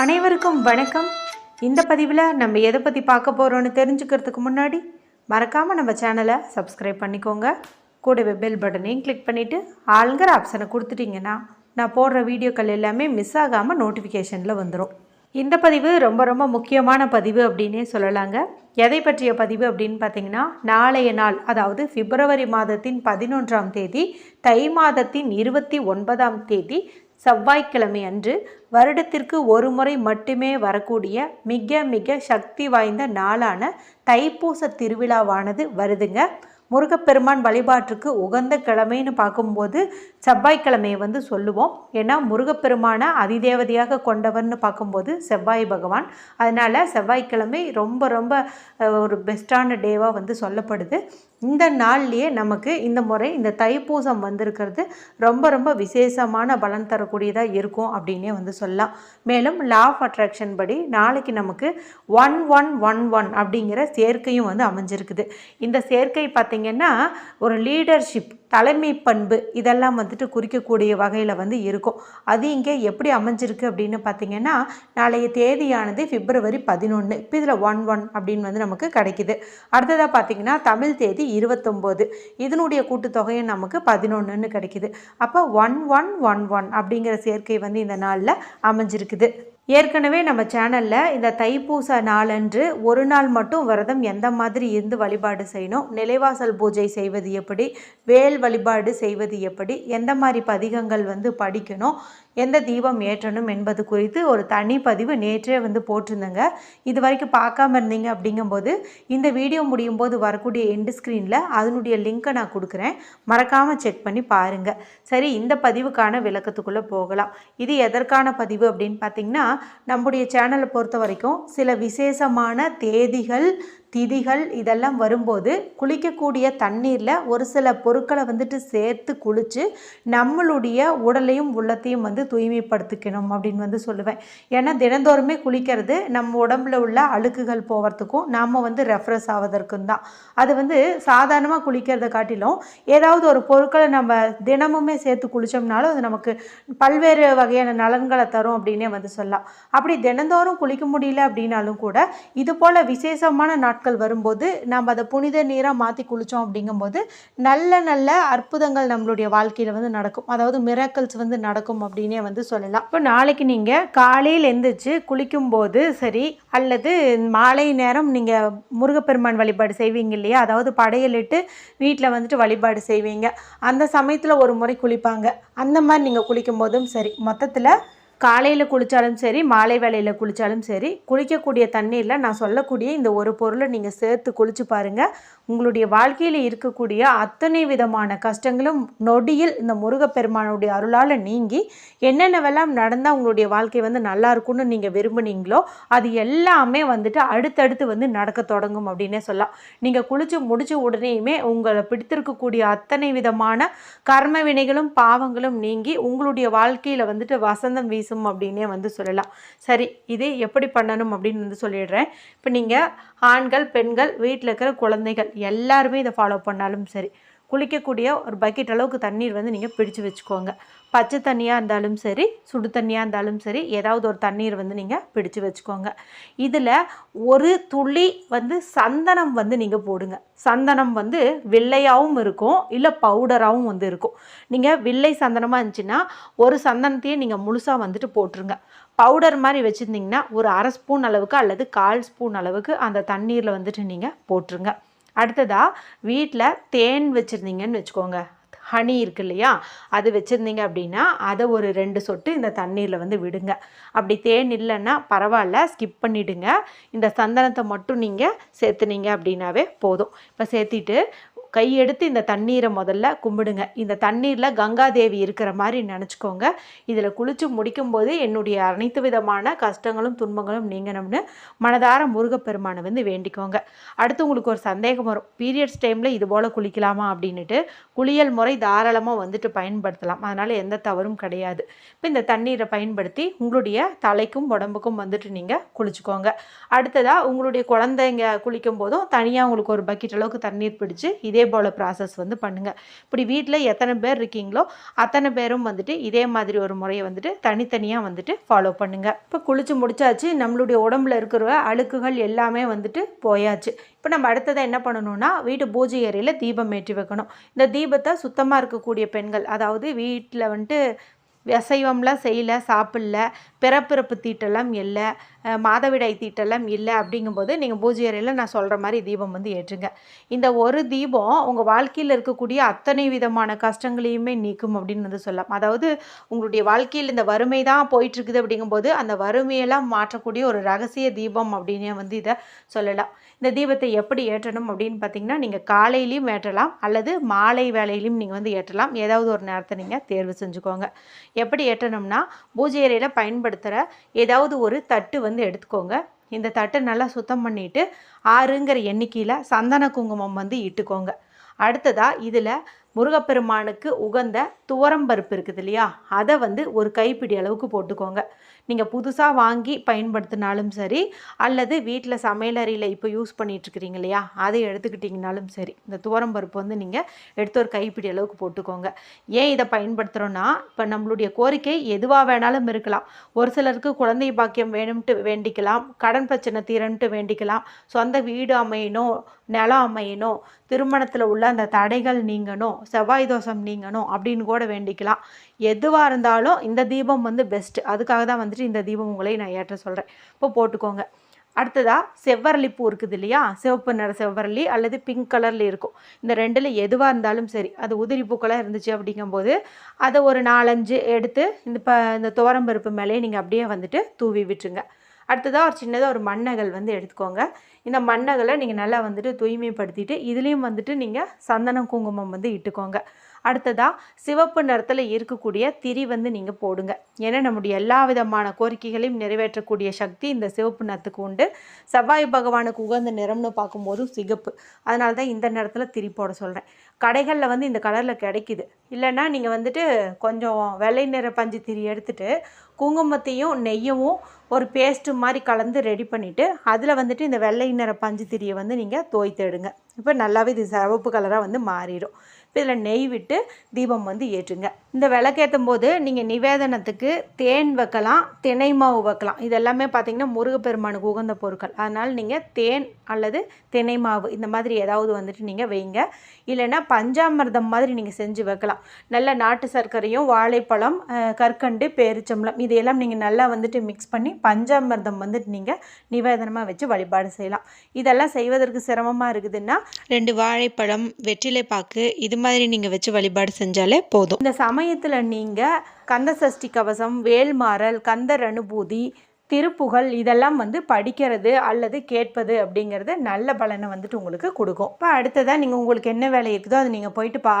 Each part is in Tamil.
அனைவருக்கும் வணக்கம். இந்த பதிவில் நம்ம எதை பற்றி பார்க்க போகிறோன்னு தெரிஞ்சுக்கிறதுக்கு முன்னாடி மறக்காமல் நம்ம சேனலை சப்ஸ்கிரைப் பண்ணிக்கோங்க. கூடவே பெல் பட்டனையும் கிளிக் பண்ணிவிட்டு ஆளுங்கிற ஆப்ஷனை கொடுத்துட்டிங்கன்னா நான் போடுற வீடியோக்கள் எல்லாமே மிஸ் ஆகாமல் நோட்டிஃபிகேஷனில் வந்துடும் இந்த பதிவு ரொம்ப ரொம்ப முக்கியமான பதிவு அப்படின்னே சொல்லலாங்க. எதை பற்றிய பதிவு அப்படின்னு பார்த்தீங்கன்னா நாளைய நாள் அதாவது பிப்ரவரி மாதத்தின் பதினொன்றாம் தேதி தை மாதத்தின் இருபத்தி ஒன்பதாம் தேதி செவ்வாய்க்கிழமை அன்று வருடத்திற்கு ஒரு முறை மட்டுமே வரக்கூடிய மிக மிக சக்தி வாய்ந்த நாளான தைப்பூச திருவிழாவானது வருதுங்க. முருகப்பெருமான் வழிபாட்டுக்கு உகந்த கிழமைன்னு பார்க்கும்போது செவ்வாய்க்கிழமையை வந்து சொல்லுவோம். ஏன்னா முருகப்பெருமானை அதிதேவதையாக கொண்டவர்னு பார்க்கும்போது செவ்வாய் பகவான். அதனால் செவ்வாய்க்கிழமை ரொம்ப ரொம்ப ஒரு பெஸ்ட்டான டேவாக வந்து சொல்லப்படுது. இந்த நாள்லேயே நமக்கு இந்த முறை இந்த தைப்பூசம் வந்திருக்கிறது ரொம்ப ரொம்ப விசேஷமான பலன் தரக்கூடியதாக இருக்கும் அப்படின்னே வந்து சொல்லலாம். மேலும் லா ஆஃப் அட்ராக்ஷன் படி நாளைக்கு நமக்கு ஒன் ஒன் ஒன் ஒன் அப்படிங்கிற சேர்க்கையும் வந்து அமைஞ்சிருக்குது. இந்த சேர்க்கை பார்த்திங்கன்னா ஒரு லீடர்ஷிப் தலைமை பண்பு இதெல்லாம் வந்துட்டு குறிக்கக்கூடிய வகையில் வந்து இருக்கும். அது இங்கே எப்படி அமைஞ்சிருக்கு அப்படின்னு பார்த்தீங்கன்னா நாளைய தேதியானது பிப்ரவரி பதினொன்று இப்போ இதில் ஒன் ஒன் அப்படின்னு வந்து நமக்கு கிடைக்கிது. அடுத்ததாக பார்த்தீங்கன்னா தமிழ் தேதி இருபத்தொம்போது. இதனுடைய கூட்டுத்தொகையும் நமக்கு பதினொன்றுன்னு கிடைக்கிது. அப்போ ஒன் ஒன் ஒன் ஒன் அப்படிங்கிற சேர்க்கை வந்து இந்த நாளில் அமைஞ்சிருக்குது. ஏற்கனவே நம்ம சேனலில் இந்த தைப்பூச நாளன்று ஒரு நாள் மட்டும் விரதம் எந்த மாதிரி இருந்து வழிபாடு செய்யணும்? நிலைவாசல் பூஜை செய்வது எப்படி? வேல் வழிபாடு செய்வது எப்படி? எந்த மாதிரி பதிகங்கள் வந்து படிக்கணும்? எந்த தீபம் ஏற்றணும் என்பது குறித்து ஒரு தனி பதிவு நேற்றே வந்து போட்டிருந்தேங்க. இது வரைக்கும் பார்க்காம இருந்தீங்க அப்படிங்கும்போது இந்த வீடியோ முடியும் போது வரக்கூடிய எண்டு ஸ்க்ரீனில் அதனுடைய லிங்க்கை நான் கொடுக்குறேன். மறக்காமல் செக் பண்ணி பாருங்கள் சரி இந்த பதிவுக்கான விளக்கத்துக்குள்ளே போகலாம். இது எதற்கான பதிவு அப்படின்னு பார்த்தீங்கன்னா நம்முடைய சேனலை பொறுத்த வரைக்கும் சில விசேஷமான தேதிகள் திதிகள் இதெல்லாம் வரும்போது குளிக்கக்கூடிய தண்ணீரில் ஒரு சில பொருட்களை வந்துட்டு சேர்த்து குளித்து நம்மளுடைய உடலையும் உள்ளத்தையும் வந்து தூய்மைப்படுத்திக்கணும் அப்படின்னு வந்து சொல்லுவேன். ஏன்னா தினந்தோறுமே குளிக்கிறது நம்ம உடம்புல உள்ள அழுக்குகள் போகிறதுக்கும் நாம் வந்து ரெஃப்ரெஷ் ஆவதற்கும் தான். அது வந்து சாதாரணமாக குளிக்கிறத காட்டிலும் ஏதாவது ஒரு பொருட்களை நம்ம தினமுமே சேர்த்து குளித்தோம்னாலும் அது நமக்கு பல்வேறு வகையான நலன்களை தரும் அப்படின்னே வந்து சொல்லலாம். அப்படி தினந்தோறும் குளிக்க முடியல அப்படின்னாலும் கூட இது போல் விசேஷமான நாட்கள் வரும்போது நம்ம அதை புனித நீராக மாற்றி குளித்தோம் அப்படிங்கும்போது நல்ல நல்ல அற்புதங்கள் நம்மளுடைய வாழ்க்கையில் வந்து நடக்கும். அதாவது மிராக்கல்ஸ் வந்து நடக்கும் அப்படின்னே வந்து சொல்லலாம். இப்போ நாளைக்கு நீங்கள் காலையில் எந்திரிச்சு குளிக்கும்போது சரி அல்லது மாலை நேரம் நீங்கள் முருகப்பெருமான் வழிபாடு செய்வீங்க இல்லையா? அதாவது படையலிட்டு வீட்டில் வந்துட்டு வழிபாடு செய்வீங்க. அந்த சமயத்தில் ஒரு முறை குளிப்பாங்க. அந்த மாதிரி நீங்கள் குளிக்கும்போதும் சரி மொத்தத்தில் காலையில் குளித்தாலும் சரி மாலை வேலையில் குளித்தாலும் சரி குளிக்கக்கூடிய தண்ணீரில் நான் சொல்லக்கூடிய இந்த ஒரு பொருளை நீங்கள் சேர்த்து குளித்து பாருங்கள் உங்களுடைய வாழ்க்கையில் இருக்கக்கூடிய அத்தனை விதமான கஷ்டங்களும் நொடியில் இந்த முருகப்பெருமானுடைய அருளால் நீங்கி என்னென்னவெல்லாம் நடந்தால் உங்களுடைய வாழ்க்கை வந்து நல்லா இருக்கும்னு நீங்கள் விரும்புனீங்களோ அது எல்லாமே வந்துட்டு அடுத்தடுத்து வந்து நடக்க தொடங்கும் அப்படின்னே சொல்லலாம். நீங்கள் குளித்து முடித்த உடனேயுமே உங்களை பிடித்திருக்கக்கூடிய அத்தனை விதமான கர்ம வினைகளும் பாவங்களும் நீங்கி உங்களுடைய வாழ்க்கையில் வந்துட்டு வசந்தம் பேசும் அப்படின்னே வந்து சொல்லலாம். சரி இது எப்படி பண்ணணும் அப்படின்னு வந்து சொல்லிடுறேன். இப்போ நீங்கள் ஆண்கள் பெண்கள் வீட்டில் இருக்கிற குழந்தைகள் எல்லாருமே இதை ஃபாலோ பண்ணாலும் சரி குளிக்கக்கூடிய ஒரு பக்கெட் அளவுக்கு தண்ணீர் வந்து நீங்கள் பிடிச்சு வச்சுக்கோங்க. பச்சை தண்ணியாக இருந்தாலும் சரி சுடு தண்ணியாக இருந்தாலும் சரி ஏதாவது ஒரு தண்ணீர் வந்து நீங்கள் பிடிச்சு வச்சுக்கோங்க. இதில் ஒரு துளி வந்து சந்தனம் வந்து நீங்கள் போடுங்க. சந்தனம் வந்து வெள்ளையாகவும் இருக்கும் இல்லை பவுடராகவும் வந்து இருக்கும். நீங்கள் வெள்ளை சந்தனமாக இருந்துச்சுன்னா ஒரு சந்தனத்தையே நீங்கள் முழுசாக வந்துட்டு போட்டுருங்க. பவுடர் மாதிரி வச்சுருந்தீங்கன்னா ஒரு அரை ஸ்பூன் அளவுக்கு அல்லது கால் ஸ்பூன் அளவுக்கு அந்த தண்ணீரில் வந்துட்டு நீங்கள் போட்டுருங்க. அடுத்ததாக வீட்டில் தேன் வச்சுருந்தீங்கன்னு வச்சுக்கோங்க. ஹனி இருக்கு இல்லையா? அது வச்சுருந்தீங்க அப்படின்னா அதை ஒரு ரெண்டு சொட்டு இந்த தண்ணீரில் வந்து விடுங்க. அப்படி தேன் இல்லைன்னா பரவாயில்ல ஸ்கிப் பண்ணிவிடுங்க இந்த சந்தனத்தை மட்டும் நீங்கள் சேர்த்துனீங்க அப்படின்னாவே போதும். இப்போ சேர்த்திட்டு கையெடுத்து இந்த தண்ணீரை முதல்ல கும்பிடுங்க. இந்த தண்ணீரில் கங்காதேவி இருக்கிற மாதிரி நினச்சிக்கோங்க. இதில் குளித்து முடிக்கும்போது என்னுடைய அனைத்து விதமான கஷ்டங்களும் துன்பங்களும் நீங்கணும்னு மனதார முருகப்பெருமானை வந்து வேண்டிக்கோங்க. அடுத்து உங்களுக்கு ஒரு சந்தேகம் வரும். பீரியட்ஸ் டைமில் இது போல் குளிக்கலாமா அப்படின்ட்டு குளியல் முறை தாராளமாக வந்துட்டு பயன்படுத்தலாம். அதனால் எந்த தவறும் கிடையாது. இப்போ இந்த தண்ணீரை பயன்படுத்தி உங்களுடைய தலைக்கும் உடம்புக்கும் வந்துட்டு நீங்கள் குளிச்சுக்கோங்க. அடுத்ததாக உங்களுடைய குழந்தைங்க குளிக்கும் போதும் தனியாக உங்களுக்கு ஒரு பக்கெட் அளவுக்கு தண்ணீர் பிடிச்சி இதே இதே போல் ப்ராசஸ் வந்து பண்ணுங்கள் இப்படி வீட்டில் எத்தனை பேர் இருக்கீங்களோ அத்தனை பேரும் வந்துட்டு இதே மாதிரி ஒரு முறையை வந்துட்டு தனித்தனியாக வந்துட்டு ஃபாலோ பண்ணுங்கள் இப்போ குளிச்சு முடிச்சாச்சு நம்மளுடைய உடம்புல இருக்கிற அழுக்குகள் எல்லாமே வந்துட்டு போயாச்சு. இப்போ நம்ம அடுத்ததை என்ன பண்ணணும்னா வீட்டு பூஜை அறையில் தீபம் ஏற்றி வைக்கணும். இந்த தீபத்தை சுத்தமாக இருக்கக்கூடிய பெண்கள் அதாவது வீட்டில் வந்துட்டு அசைவம்லாம் செய்யல சாப்பிடல பிறப்பிறப்பு தீட்டெல்லாம் இல்லை மாதவிடாய் தீட்டெல்லாம் இல்லை அப்படிங்கும்போது நீங்கள் பூஜை அறையில் நான் சொல்கிற மாதிரி தீபம் வந்து ஏற்றுங்க. இந்த ஒரு தீபம் உங்கள் வாழ்க்கையில் இருக்கக்கூடிய அத்தனை விதமான கஷ்டங்களையுமே நீக்கும் அப்படின்னு வந்து சொல்லலாம். அதாவது உங்களுடைய வாழ்க்கையில் இந்த வறுமை தான் போயிட்டுருக்குது அப்படிங்கும்போது அந்த வறுமையெல்லாம் மாற்றக்கூடிய ஒரு ரகசிய தீபம் அப்படின்னே வந்து இதை சொல்லலாம். இந்த தீபத்தை எப்படி ஏற்றணும் அப்படின்னு பார்த்தீங்கன்னா நீங்கள் காலையிலையும் ஏற்றலாம் அல்லது மாலை வேலையிலையும் நீங்கள் வந்து ஏற்றலாம். ஏதாவது ஒரு நேரத்தை நீங்கள் தேர்வு செஞ்சுக்கோங்க. எப்படி ஏற்றணும்னா பூஜை அறையில் பயன்படுத்துகிற ஏதாவது ஒரு தட்டு வந்து எடுத்துக்கோங்க. இந்த தட்டை நல்லா சுத்தம் பண்ணிவிட்டு ஆறுங்கிற எண்ணிக்கையில் சந்தன குங்குமம் வந்து இட்டுக்கோங்க. அடுத்ததாக இதில் முருகப்பெருமானுக்கு உகந்த துவரம்பருப்பு இருக்குது இல்லையா? அதை வந்து ஒரு கைப்பிடி அளவுக்கு போட்டுக்கோங்க. நீங்கள் புதுசாக வாங்கி பயன்படுத்தினாலும் சரி அல்லது வீட்டில் சமையலறையில் இப்போ யூஸ் பண்ணிகிட்ருக்கிறீங்க இல்லையா? அதை எடுத்துக்கிட்டிங்கனாலும் சரி இந்த துவரம்பருப்பு வந்து நீங்கள் எடுத்து ஒரு கைப்பிடி அளவுக்கு போட்டுக்கோங்க. ஏன் இதை பயன்படுத்துகிறோன்னா இப்போ நம்மளுடைய கோரிக்கை எதுவாக வேணாலும் இருக்கலாம். ஒரு சிலருக்கு குழந்தை பாக்கியம் வேணும்ட்டு வேண்டிக்கலாம் கடன் பிரச்சனை தீரன்ட்டு வேண்டிக்கலாம். சொந்த வீடு அமையணும் நிலம் அமையணும் திருமணத்தில் உள்ள அந்த தடைகள் நீங்கணும் செவ்வாய் தோஷம் நீங்கணும் அப்படின்னு கூட வேண்டிக்கலாம். எதுவாக இருந்தாலும் இந்த தீபம் வந்து பெஸ்ட்டு அதுக்காக தான் வந்துட்டு இந்த தீபம் உங்களை நான் ஏற்ற சொல்கிறேன் இப்போ போட்டுக்கோங்க. அடுத்ததாக செவ்வரளி பூ இருக்குது இல்லையா? சிவப்பு நிற செவ்வரளி அல்லது பிங்க் கலரில் இருக்கும். இந்த ரெண்டில் எதுவாக இருந்தாலும் சரி அது உதிரி பூக்களாக இருந்துச்சு அப்படிங்கும்போது அதை ஒரு நாலஞ்சு எடுத்து இந்த ப இந்த துவரம்பருப்பு மேலேயே நீங்கள் அப்படியே வந்துட்டு தூவி விட்டுருங்க. அடுத்ததாக ஒரு சின்னதாக ஒரு மண்ணகல் வந்து எடுத்துக்கோங்க. இந்த மண்ணகலை நீங்கள் நல்லா வந்துட்டு தூய்மைப்படுத்திட்டு இதுலேயும் வந்துட்டு நீங்கள் சந்தனம் குங்குமம் வந்து இட்டுக்கோங்க. அடுத்ததாக சிவப்பு நிறத்தில் இருக்கக்கூடிய திரி வந்து நீங்கள் போடுங்க. ஏன்னா நம்முடைய எல்லா விதமான கோரிக்கைகளையும் நிறைவேற்றக்கூடிய சக்தி இந்த சிவப்பு நிறத்துக்கு உண்டு. செவ்வாய் பகவானுக்கு உகந்த நிறம்னு பார்க்கும்போதும் சிகப்பு. அதனால தான் இந்த நிறத்தில் திரி போட சொல்கிறேன் கடைகளில் வந்து இந்த கலரில் கிடைக்குது. இல்லைன்னா நீங்கள் வந்துட்டு கொஞ்சம் வெள்ளை நிற பஞ்சு திரி எடுத்துகிட்டு குங்குமத்தையும் நெய்யவும் ஒரு பேஸ்ட்டு மாதிரி கலந்து ரெடி பண்ணிவிட்டு அதில் வந்துட்டு இந்த வெள்ளை நிற பஞ்சு திரியை வந்து நீங்கள் தோய்த்தெடுங்க இப்போ நல்லாவே இது சிவப்பு கலராக வந்து மாறிடும். இப்போ இதில் நெய் விட்டு தீபம் வந்து ஏற்றுங்க. இந்த விளக்கேற்றும் போது நீங்கள் நிவேதனத்துக்கு தேன் வைக்கலாம் தினை மாவு வைக்கலாம். இது எல்லாமே முருகப்பெருமானுக்கு உகந்த பொருட்கள். அதனால் நீங்கள் தேன் அல்லது தினை மாவு இந்த மாதிரி ஏதாவது வந்துட்டு நீங்கள் வைங்க. இல்லைன்னா பஞ்சாமிர்தம் மாதிரி நீங்கள் செஞ்சு வைக்கலாம். நல்ல நாட்டு சர்க்கரையும் வாழைப்பழம் கற்கண்டு பேரிச்சம்பளம் இதையெல்லாம் நீங்கள் நல்லா வந்துட்டு மிக்ஸ் பண்ணி பஞ்சாமிர்தம் வந்துட்டு நீங்கள் நிவேதனமாக வச்சு வழிபாடு செய்யலாம். இதெல்லாம் செய்வதற்கு சிரமமாக இருக்குதுன்னா ரெண்டு வாழைப்பழம் வெற்றிலை பாக்கு இது மாதிரி நீங்கள் வச்சு வழிபாடு செஞ்சாலே போதும். இந்த சமயத்தில் நீங்கள் கந்த சஷ்டி கவசம் வேல்மாறல் கந்தர் அனுபூதி திருப்புகழ் இதெல்லாம் வந்து படிக்கிறது அல்லது கேட்பது அப்படிங்கிறது நல்ல பலனை வந்துட்டு உங்களுக்கு கொடுக்கும். இப்போ அடுத்ததாக நீங்கள் உங்களுக்கு என்ன வேலை இருக்குதோ அதை நீங்கள் போயிட்டு பா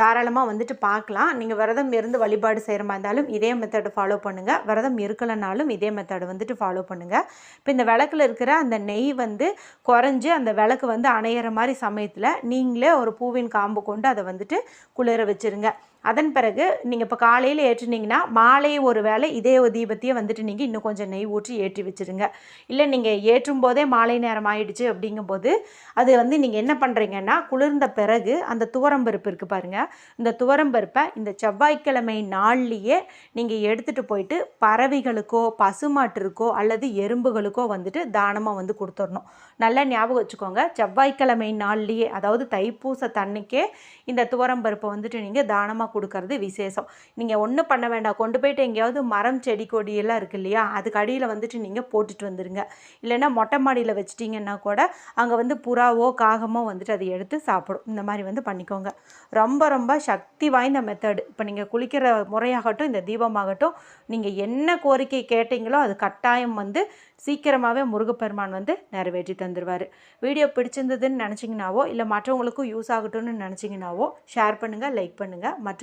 தாராளமாக வந்துட்டு பார்க்கலாம். நீங்கள் விரதம் இருந்து வழிபாடு செய்கிற மாதிரி இருந்தாலும் இதே மெத்தடு ஃபாலோ பண்ணுங்கள் விரதம் இருக்கலைனாலும் இதே மெத்தடு வந்துட்டு ஃபாலோ பண்ணுங்கள் இப்போ இந்த விளக்குல இருக்கிற அந்த நெய் வந்து குறைஞ்சி அந்த விளக்கு வந்து அணையிற மாதிரி சமயத்தில் நீங்களே ஒரு பூவின் காம்பு கொண்டு அதை வந்துட்டு குளிர வச்சிருங்க. அதன் பிறகு நீங்கள் இப்போ காலையில் ஏற்றுனீங்கன்னா மாலை ஒரு வேளை இதே தீபத்தையே வந்துட்டு நீங்கள் இன்னும் கொஞ்சம் நெய் ஊற்றி ஏற்றி வச்சுருங்க. இல்லை நீங்கள் ஏற்றும் போதே மாலை நேரம் ஆயிடுச்சு அப்படிங்கும்போது அது வந்து நீங்கள் என்ன பண்ணுறீங்கன்னா குளிர்ந்த பிறகு அந்த துவரம்பருப்பு இருக்குது பாருங்கள் இந்த துவரம்பருப்பை இந்த செவ்வாய்க்கிழமை நாள்லேயே நீங்கள் எடுத்துகிட்டு போயிட்டு பறவைகளுக்கோ பசுமாட்டிற்கோ அல்லது எறும்புகளுக்கோ வந்துட்டு தானமாக வந்து கொடுத்துடணும். நல்லா ஞாபகம் வச்சுக்கோங்க. செவ்வாய்க்கிழமை நாள்லேயே அதாவது தைப்பூச தன்னைக்கே இந்த துவரம்பருப்பை வந்துட்டு நீங்கள் தானமாக கொடுக்கறது விசேஷம். நீங்கள் ஒன்றும் பண்ண வேண்டாம். கொண்டு போயிட்டு எங்கேயாவது மரம் செடி கொடி எல்லாம் இருக்கு இல்லையா? அதுக்கு அடியில் வந்துட்டு நீங்கள் போட்டுட்டு வந்துடுங்க இல்லைன்னா மொட்டை மாடியில் வச்சிட்டிங்கன்னா கூட அங்கே வந்து புறாவோ காகமோ வந்துட்டு அதை எடுத்து சாப்பிடும். இந்த மாதிரி வந்து பண்ணிக்கோங்க. ரொம்ப ரொம்ப சக்தி வாய்ந்த மெத்தடு இப்போ நீங்கள் குளிக்கிற முறையாகட்டும் இந்த தீபமாகட்டும் நீங்கள் என்ன கோரிக்கை கேட்டீங்களோ அது கட்டாயம் வந்து சீக்கிரமாகவே முருகப்பெருமான் வந்து நிறைவேற்றி தந்துடுவார் வீடியோ பிடிச்சிருந்ததுன்னு நினச்சிங்கனாவோ இல்லை மற்றவங்களுக்கும் யூஸ் ஆகட்டும்னு நினச்சிங்கனாவோ ஷேர் பண்ணுங்கள் லைக் பண்ணுங்கள்